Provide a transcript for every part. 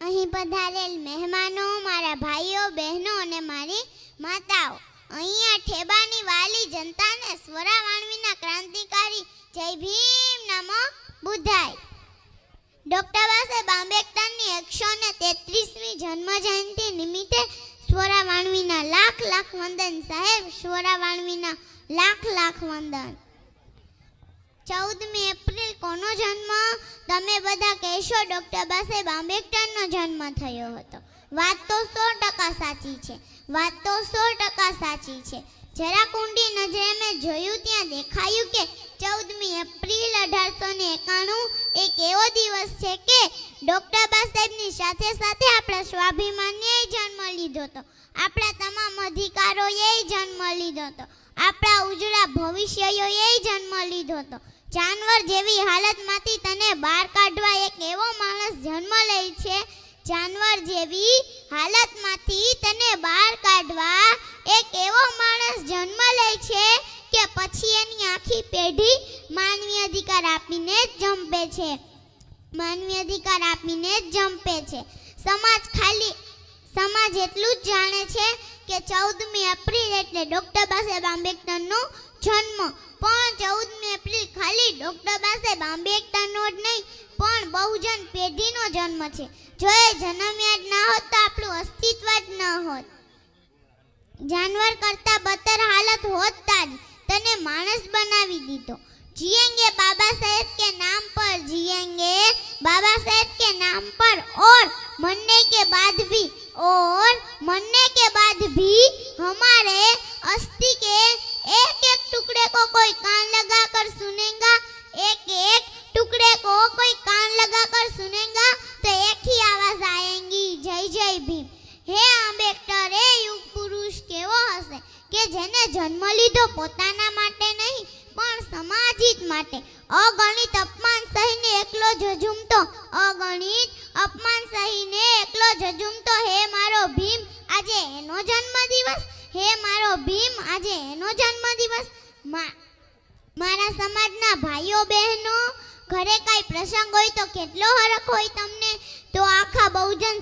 અહીં પધારેલ મહેમાનો, મારા ભાઈઓ, બહેનો અને મારી માતાઓ. અહીંયા ઠેબાની વાલી જનતાને સ્વરા વાણવીના ક્રાંતિકારી જય ભીમ નમો બુદ્ધાય ડોક્ટર બાબાસાહેબ આંબેડકરની એકસો ને તેત્રીસમી જન્મ જયંતિ નિમિત્તે સ્વરા વાણવીના લાખ લાખ વંદન. સાહેબ સ્વરા વાણવીના લાખ લાખ વંદન. ચૌદમી એપ્રિલ કોનો જન્મ? તમે બધા કહેશો, ડૉક્ટર બાબાસાહેબ આંબેડકરનો જન્મ થયો હતો. વાત તો સો ટકા સાચી છે. વાત તો સો ટકા સાચી છે. જરા કુંડી નજરે મેં જોયું ત્યાં દેખાયું કે ચૌદમી એપ્રિલ અઢારસો ને એકાણું એક એવો દિવસ છે કે ડૉક્ટર બાસાહેબની સાથે સાથે આપણા સ્વાભિમાન્યએ જન્મ લીધો હતો. આપણા તમામ અધિકારોએ જન્મ લીધો હતો. આપણા ઉજળા ભવિષ્યોએ જન્મ લીધો હતો. જાનવર જેવી હાલતમાંથી તને બહાર કાઢવા એક એવો માણસ જન્મ લે છે, જાનવર જેવી હાલતમાંથી તને બહાર કાઢવા એક એવો માણસ જન્મ લે છે કે પછી એની આખી પેઢી માનવી અધિકાર આપીને જ જંપે છે. માનવી અધિકાર આપીને જ જંપે છે. સમાજ ખાલી, સમાજ એટલું જ જાણે છે કે ચૌદમી એપ્રિલ એટલે ડૉક્ટર બાબાસાહેબ આંબેડકરનો જન્મ પણ ચૌદમી એપ્રિલ ખાલી ડોક્ટર બાબાસાહેબ આંબેડકરનો જ નહીં પણ બહુજન પેઢીનો જન્મ છે જો એ જન્મ્યા જ ના હોત તો આપણું અસ્તિત્વ જ ન હોત જાનવર કરતા બદતર હાલત હોત તારી તને માણસ બનાવી દીધો जिएंगे बाबा साहेब के नाम पर जिएंगे बाबा साहेब के नाम पर और मरने के बाद भी और मरने के बाद भी हमारे अस्थि के एक एक टुकड़े को कोई कान लगा कर सुनेगा एक एक टुकड़े को कोई कान लगा कर सुनेगा तो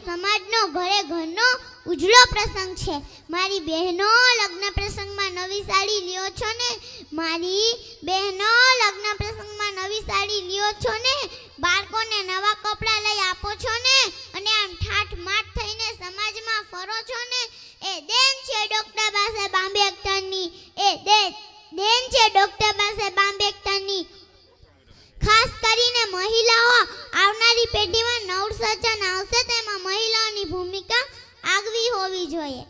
સમાજનો, ઘરે ઘરનો ઉજળો પ્રસંગ છે. મારી બહેનો લગ્ન પ્રસંગમાં નવી સાડી લ્યો છો ને? મારી બહેનો લગ્ન પ્રસંગમાં નવી સાડી લ્યો છો ને? બાળકોને નવા કપડાં લઈ આપો છો ને? અને આમ ઠાઠ માઠ થઈને સમાજમાં ફરો છો ને? એ દેન છે ડોક્ટર બાબાસાહેબ આંબેડકરની, એ દેન દેન છે ડોક્ટર બાબાસાહેબ આંબેડકરની. ખાસ કરીને મહિલાઓ આવનારી પેઢીમાં નવસર્જન આવશે તેમાં મહિલાઓની ભૂમિકા આગવી હોવી જોઈએ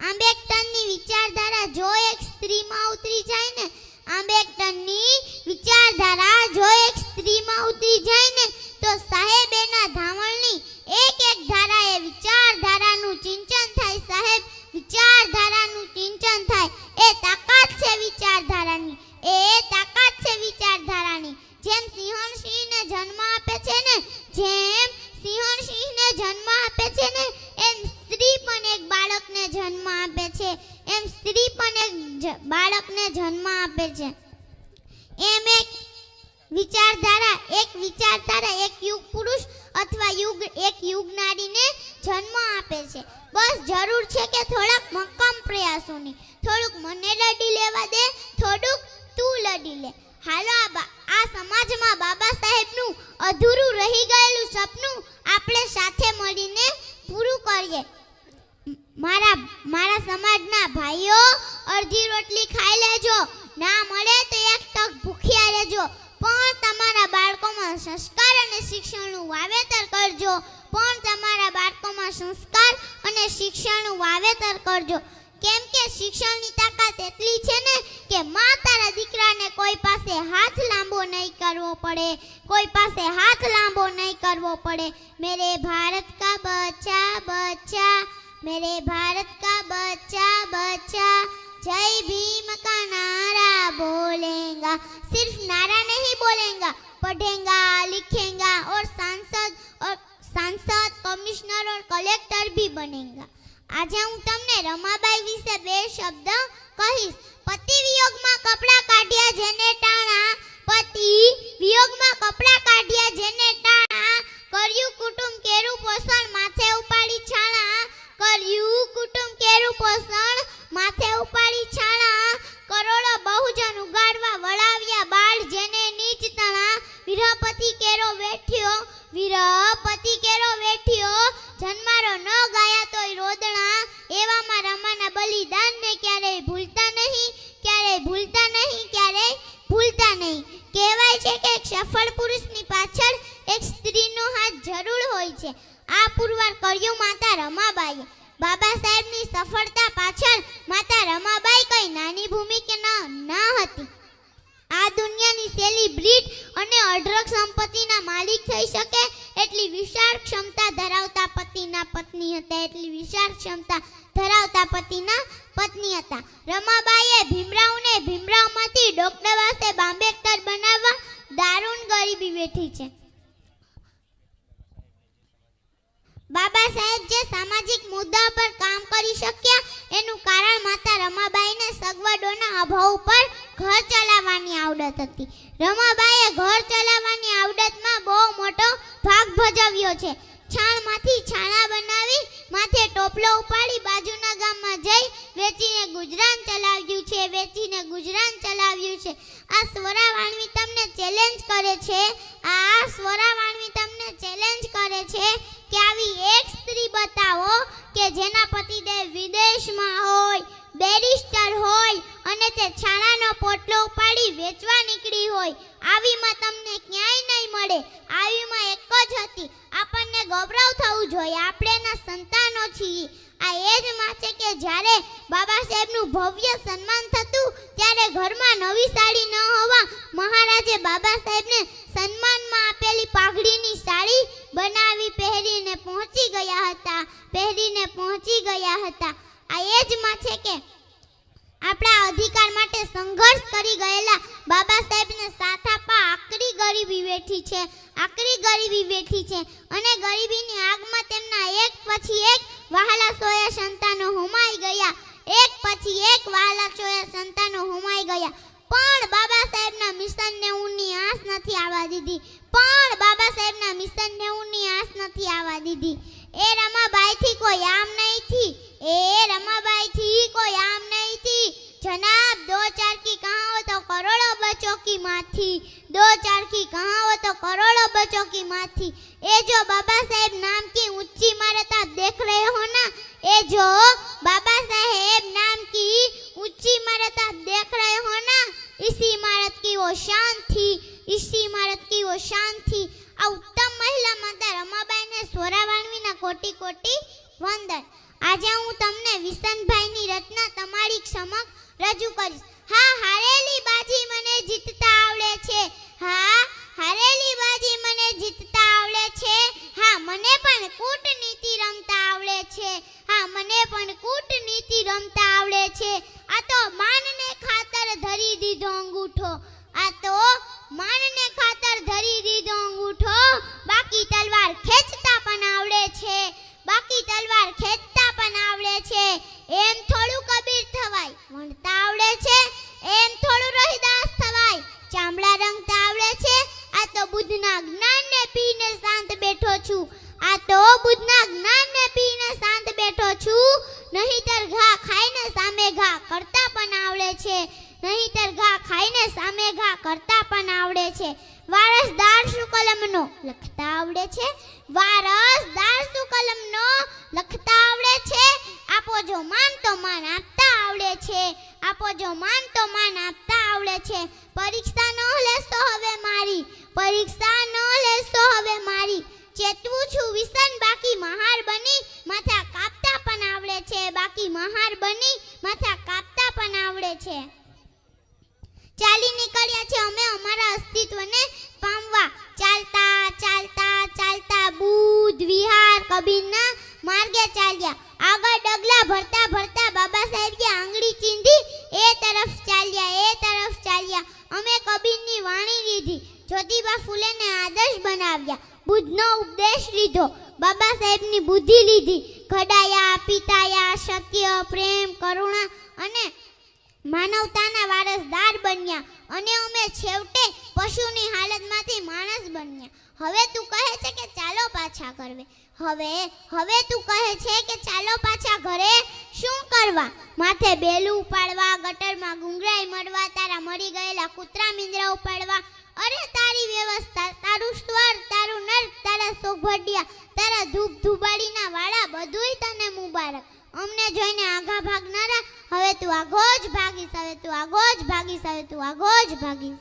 આંબેડકરની વિચારધારા જો એક સ્ત્રીમાં ઉતરી જાય ને, આંબેડકરની વિચારધારા જો એક સ્ત્રીમાં ઉતરી જાય ને, તો સાહેબ એના ધાવણની એક એક ધારાએ વિચારધારાનું ચિંતન થાય સાહેબ. વિચારધારાનું ચિંતન થાય. એ તાકાત છે વિચારધારાની. એ તાકાત છે વિચારધારાની. જેમ સિંહણસિંહને જન્મ આપે છે ને, જેમ સિંહણસિંહને જન્મ જન્મ આપે છે. એમ સ્ત્રી પણ એક બાળકને જન્મ આપે છે. એમ એક વિચારધારા એક વિચારધારા, એક યુગ પુરુષ અથવા યુગ, એક યુગ નારીને જન્મ આપે છે. બસ જરૂર છે કે થોડાક મક્કમ પ્રયાસોની. થોડુંક મને લડી લેવા દે, થોડુંક તું લડી લે. હાલો આ સમાજમાં બાબા સાહેબનું અધૂરું રહી ગયેલું સપનું આપણે સાથે મળીને પૂરું કરીએ મારા મારા સમાજના ભાઈઓ, અડધી રોટલી ખાઈ લેજો. ના મળે તો એક તક ભૂખ્યા રહેજો. પણ તમારા બાળકોમાં સંસ્કાર અને શિક્ષણનું વાવેતર કરજો. પણ તમારા બાળકોમાં સંસ્કાર અને શિક્ષણનું વાવેતર કરજો. કેમ કે શિક્ષણની તાકાત એટલી છે ને કે માં તારા દીકરાને કોઈ પાસે હાથ લાંબો નહીં કરવો પડે. કોઈ પાસે હાથ લાંબો નહીં કરવો પડે. મેરે ભારત કા બચ્ચા બચ્ચા. मेरे भारत का बच्चा बच्चा जय भीम का नारा बोलेगा सिर्फ नारा नहीं बोलेगा पढ़ेगा लिखेगा और सांसद और सांसद कमिश्नर और कलेक्टर भी बनेगा આજે હું તમને રમાબાઈ વિશે બે શબ્દ કહીશ પતિ વિયોગમાં કપડાં કાઢ્યા જેને ટાણા પતિ વિયોગમાં કપડાં કાઢ્યા જેને ટાણા જરૂર હોય છે. આ પુરવાર કર્યું માતા રમાબાઈએ. બાબા સાહેબની સફળતા પાછળ માતા રમાબાઈ કઈ નાની ભૂમિકા ન હતી. આ દુનિયાની સેલિબ્રિટ અને અઢળક સંપત્તિના માલિક થઈ શકે એટલી વિશાળ ક્ષમતા ધરાવતા પતિના પત્ની હતા, એટલી વિશાળ ક્ષમતા ધરાવતા પતિના પત્ની હતા. રમાબાઈએ ભીમરાવને ભીમરાવમાંથી ડોક્ટર પાસે બાંબેકર બનાવવા દારૂણ ગરીબી વેઠી છે. સાહેબ જે સામાજિક મુદ્દા પર કામ કરી શક્યા, એનું કારણ માતા રમાબાઈને સગવડોના અભાવ પર ઘર ચલાવવાની આવડત હતી. રમાબાઈએ ઘર ચલાવવાની આવડતમાં બહુ મોટો ભાગ ભજવ્યો છે. છાણમાંથી છાણા બનાવી, માથે ટોપલો ઉપાડી બાજુના ગામમાં જઈ વેચીને ગુજરાન ચલાવ્યું છે, વેચીને ગુજરાન ચલાવ્યું છે. આ સ્વરા વાણવી તમને ચેલેન્જ કરે છે, આ સ્વરા વાણવી તમને ચેલેન્જ કરે છે કે આવી એક બતાવો કે જેના પતિદેવ વિદેશમાં હોય, બેરિસ્ટર હોય અને તે છાણાનો પોટલો ઉપાડી વેચવા નીકળી હોય, આવીમાં તમને ક્યાંય નહીં મળે. આવીમાં એક જ હતી. આપણને ગૌરવ થવું જોઈએ. આપણે એના સંતાનો છીએ. આ એ જ માં છે કે જ્યારે બાબા સાહેબનું ભવ્ય સન્માન થતું, ત્યારે ઘરમાં નવી સાડી ન હોવા મહારાજે બાબા સાહેબને સન્માનમાં આપેલી પાઘડીની સાડી બનાવી હતા, પહેરીને પહોંચી ગયા હતા. આ એ જ માં છે કે આપણા અધિકાર માટે સંઘર્ષ કરી ગયેલા બાબા સાહેબને સાથ આપવા આકરી ગરીબી વેઠી છે, આકરી ગરીબી વેઠી છે. અને ગરીબીની આગમાં તેમના એક પછી એક વહાલા સોયા સંતાનો હોમાઈ ગયા. એક પછી એક વહાલા સોયા સંતાનો હોમાઈ ગયા. પણ બાબા સાહેબના મિશનને ઊની આંસ નથી આવવા દીધી. પણ બાબા સાહેબના મિશનને ઊની આંસ નથી આવવા દીધી. એ રમાબાઈથી કોઈ આમ નહીં થી એ રમાબાઈથી કોઈ આમ નહીં થી જનાબ દો ચાર કી કહાવો તો કરોડો બચો કી માથી दो चार की कहाँ हो तो करोड़ों बच्चों की माँ थी ये जो बाबा साहेब नाम की ऊंची इमारत आप देख रहे हो ना ये जो बाबा साहेब नाम की ऊंची इमारत आप देख रहे हो ना इसी इमारत की वो शान थी इसी इमारत की वो शान थी આ ઉત્તમ મહિલા માતા રમાબાઈને સોરાવાણવીના કોટી કોટી વંદન. આજે હું તમને વિસનભાઈની રચના તમારી સમક્ષ રજૂ કરીશ. હા, હારેલી બાજી મને જીતતા આવડે છે. હા, હારેલી બાજી મને જીતતા આવડે છે. હા, મને પણ કૂટનીતિ રમતા આવડે છે. હા, મને પણ કૂટનીતિ રમતા આવડે છે. આ તો માનને ખાતર ધરી દીધો અંગૂઠો. આ તો માનને ખાતર ધરી દીધો અંગૂઠો. બાકી તલવાર ખેંચતા પણ આવડે છે બાકી તલવાર ખેંચતા પણ આવડે છે એમ થોડું કબીર થવાય વણતા આવડે છે એમ થોડું રહીદાસ થવાય ચામડા રંગતા આવડે છે આ તો બુદ્ધના જ્ઞાનને પીને શાંત બેઠો છું આ તો બુદ્ધના જ્ઞાનને પીને શાંત બેઠો છું નહીતર ઘા ખાઈને સામે ઘા કરતા પણ આવડે છે નહીતર ઘા ખાઈને સામે ઘા કરતા પણ આવડે છે વારસદાર શું કલમનો લખતા આવડે છે? વારસદાર શું કલમનો લખતા આવડે છે? આપો જો માન તો માન આપતા આવડે છે. આપો જો માન તો માન આપતા આવડે છે. પરીક્ષા ન લેશો હવે મારી. પરીક્ષા ન લેશો હવે મારી. ચેતવું છું વિસન બાકી મહાર બની. માથા કાપતા પણ આવડે છે. બાકી મહાર બની. માથા કાપતા પણ આવડે છે. ચાલી નીકળ્યા છે. અમે અમારા અસ્તિત્વને પામવા. ચાલતા ચાલતા ચાલતા બુદ્ધ વિહાર, કબીરના માર્ગે ચાલ્યા. આગળ ડગલા ભરતા ભરતા બાબા સાહેબે આંગળી ચીંધી, એ તરફ ચાલ્યા, એ તરફ ચાલ્યા. અમે કબીરની વાણી લીધી. જ્યોતિબા ફૂલેને આદર્શ બનાવ્યા. બુદ્ધનો ઉપદેશ લીધો. બાબા સાહેબની બુદ્ધિ લીધી. ઘડાયા, પિતાયા, સત્ય, પ્રેમ, કરુણા અને માનવતાના વારસદાર બન્યા અને અમે છેવટે પશુની હાલતમાંથી માણસ બન્યા. હવે તું કહે છે કે ચાલો પાછા કરવે હવે હવે તું કહે છે કે ચાલો પાછા ઘરે. શું કરવા? માથે બેલું ઉપાડવા, ગટરમાં ગુંગરાઈ મળવા તારા મરી ગયેલા કૂતરા મીંદરા ઉપાડવા. અરે, તારી વ્યવસ્થા, તારું સ્વર, તારું નર્ક, તારા સોભડિયા તારા ધૂપ ધુબાડીના વાળા, બધુંય તને મુબારક. અમને જોઈને આઘા ભાગનારા હવે તું આગો જ ભાગીશ, હવે તું આગો જ ભાગીશ, હવે તું આગો જ ભાગીશ.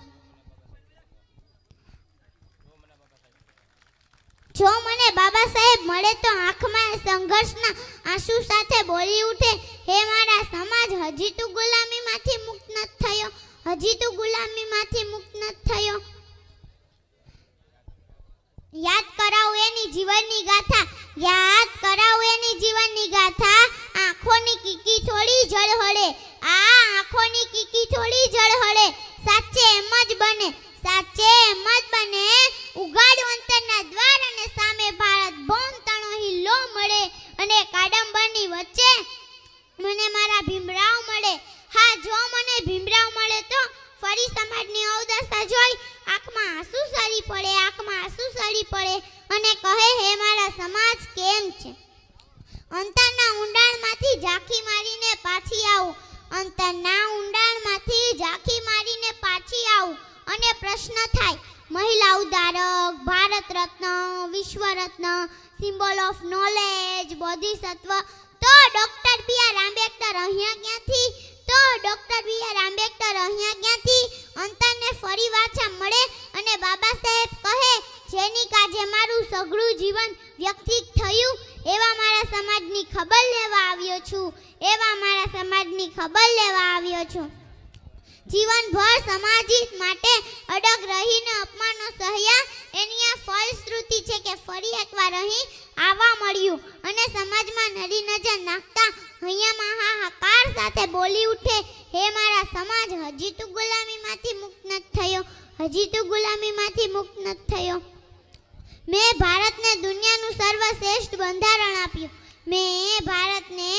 જો મને બાબા સાહેબ મળે તો આંખમાં સંઘર્ષના આંસુ સાથે બોલી ઉઠે. હે મારા સમાજ, હજી તું ગુલામીમાંથી મુક્ત નથી થયો. હજી તું ગુલામીમાંથી મુક્ત નથી થયો. યાદ કરાવો એની જીવનની ગાથા. યાદ કરાવો એની જીવનની ગાથા. આંખોની કીકી થોડી જળહળે. આ આંખોની કીકી થોડી જળહળે. સાચે એમ જ બને. સાચે એમ જ બને. ઉગાડ અંતરના દ્વાર ભારત રત્ન વિશ્વ રત્ન સિમ્બોલ ઓફ નોલેજ બોધિસત્વ તો ડોક્ટર બી આર આંબેડકર અહીંયા ક્યાંથી? તો ડોક્ટર બી આર આંબેડકર અહીંયા ક્યાંથી? અંતરને ફરી વાછા મળે અને બાબા સાહેબ કહે, જેની કાજે મારું સઘળું જીવન વ્યક્તિત થયું, એવા મારા સમાજની ખબર લેવા આવ્યો છું. એવા મારા સમાજની ખબર લેવા આવ્યો છું. જીવનભર સમાજિત માટે અડગ રહીને અપમાનો સહ્યા એની આ ફલશ્રુતિ છે કે ફરી એકવાર અહીં આવવા મળ્યું અને સમાજમાં નરી નજર નાખતા અહીંયામાં હાહાકાર સાથે બોલી ઉઠે, હે મારા સમાજ, હજી તું ગુલામીમાંથી મુક્ત નથી થયો, હજી તું ગુલામીમાંથી મુક્ત નથી થયો. મેં ભારતને દુનિયાનું સર્વશ્રેષ્ઠ બંધારણ આપ્યું. મેં ભારતને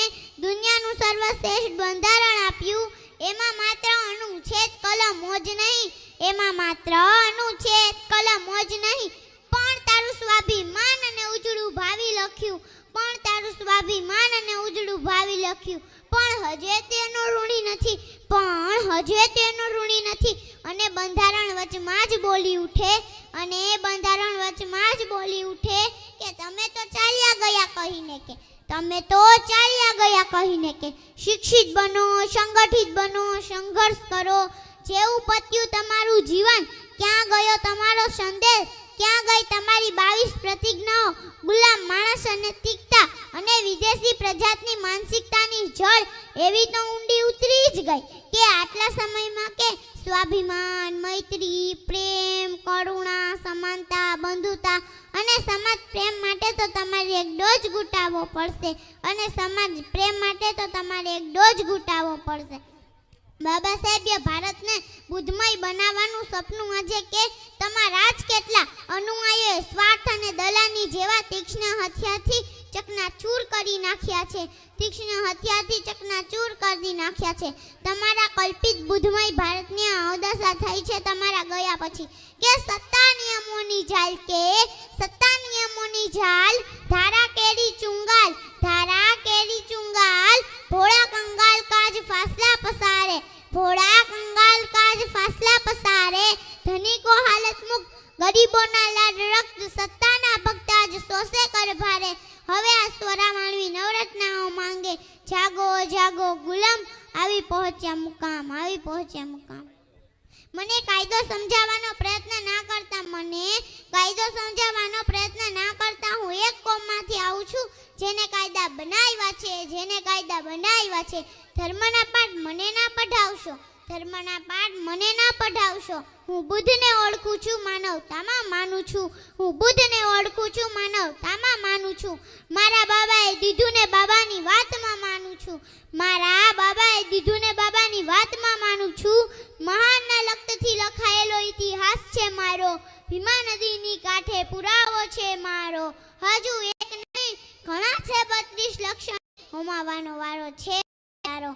દુનિયાનું સર્વશ્રેષ્ઠ બંધારણ આપ્યું. એમાં માત્ર અનુચ્છેદ કલમ જ નહીં. એમાં માત્ર અનુચ્છેદ કલમ જ નહીં. પણ તારું સ્વાભિમાન અને ઉજળું ભાવિ લખ્યું. પણ તારું સ્વાભિમાન અને ઉજળું ભાવિ લખ્યું. પણ હજે તેનો ઋણી નથી. પણ હજે તેનો ઋણી નથી. અને બંધારણ વચમાં જ બોલી ઉઠે. અને એ બંધારણ વચમાં જ બોલી ઉઠે કે તમે તો ચાલ્યા ગયા કહીને કે તમે તો ચાલ્યા ગયા કહીને કે શિક્ષિત બનો, સંગઠિત બનો, સંઘર્ષ કરો. જેવું પત્યું તમારું જીવન, ક્યાં ગયો તમારો સંદેશ? ક્યાં ગઈ તમારી બાવીસ પ્રતિજ્ઞાઓ? ગુલામ માણસ અને તિક્તા અને વિદેશી પ્રજાતની માનસિકતાની જળ, એવી તો ઊંડી ઉતરી જ ગઈ કે આટલા સમયમાં કે સ્વાભિમાન, મૈત્રી, પ્રેમ, કરુણા, સમાનતા, બંધુતા અને સમાજ પ્રેમ માટે તો તમારે એક ડોજ ગુટાવવો પડશે. અને સમાજ પ્રેમ માટે તો તમારે એક ડોજ ગુટાવવો પડશે. બાબા સાહેબે ભારતને બુદ્ધમય બનાવવાનું સપનું આજે કે તમારા જ કેટલા અનુયાયીઓએ સ્વાર્થ અને દલાની જેવા તીક્ષ્ણ હથિયારથી ચકનાચૂર કરી નાખ્યા છે. તીક્ષ્ણ હથિયારથી ચકનાચૂર કરી નાખ્યા છે. તમારા કલ્પિત બુદ્ધમય ભારતની અવદશા થઈ છે તમારા ગયા પછી. કે સત્તા નિયમોની જાલ કે સત્તા નિયમોની જાલ? ધારા કેરી ચુંગાલ, ધારા કેરી ચુંગાલ. ભોળા કંગાલ કાજ ફાસલા પસારે, ભોળા કંગાલ કાજ ફાસલા પસારે. ધનિકો હાલત મુક્ત ગરીબોના લાડ રક્ત સત્તાના પહોંચ્યા મુકામ, આવી પહોંચ્યા મુકામ. મને કાયદો સમજાવવાનો પ્રયત્ન ના કરતા, મને કાયદો સમજાવવાનો પ્રયત્ન ના કરતા હું એક કોમમાંથી આવું છું, જેને કાયદા બનાવ્યા છે, જેને કાયદા બનાવ્યા છે. ધર્મના પાઠ મને ના પઢાવશો. ધર્મના પાઠ મને ના પઢાવશો. હું બુદ્ધને ઓળખું છું માનવતામાં માનું છું. હું બુદ્ધને ઓળખું છું માનવતામાં માનું છું. મારા બાબાએ દીધું ને બાબાની વાતમાં માનું છું. મારા બાબાએ દીધું ને બાબાની વાતમાં માનું છું. મહાનના લખતથી લખાયેલો ઇતિહાસ છે મારો. ભીમા નદીની કાંઠે પુરાવો છે મારો. હજુ એક નહીં, ઘણા છે બત્રીસ લક્ષણ. હોમાવાનો વારો છે તારો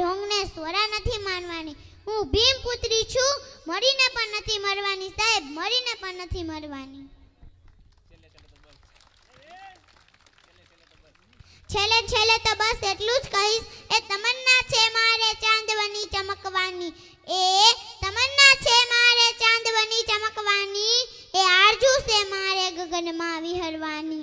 ઢોંગને સ્વરા નથી માનવાની હું ભીમ પુત્રી છું, મરીને પણ નથી મરવાની, સાહેબ, મરીને પણ નથી મરવાની. છેલ્લે છેલ્લે તો બસ એટલું જ કહીશ. એ તમન્ના છે મારે ચાંદવની ચમકવાની. એ તમન્ના છે મારે ચાંદવની ચમકવાની. એ આરજુ છે મારે ગગનમાં વિહરવાની.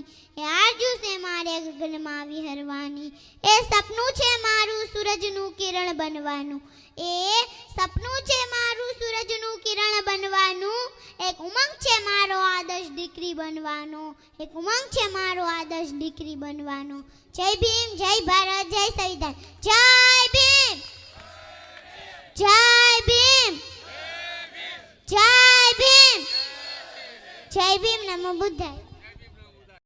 એ સપનું છે મારું સૂરજનું કિરણ બનવાનું. એ સપનું છે મારું સૂરજનું કિરણ બનવાનું. એક ઉમંગ છે મારો આદર્શ દીકરી બનવાનો. એક ઉમંગ છે મારો આદર્શ દીકરી બનવાનો. જય ભીમ, જય ભારત, જય સંવિધાન જય ભીમ! જય ભીમ! જય ભીમ! જય ભીમ નમો બુદ્ધાય.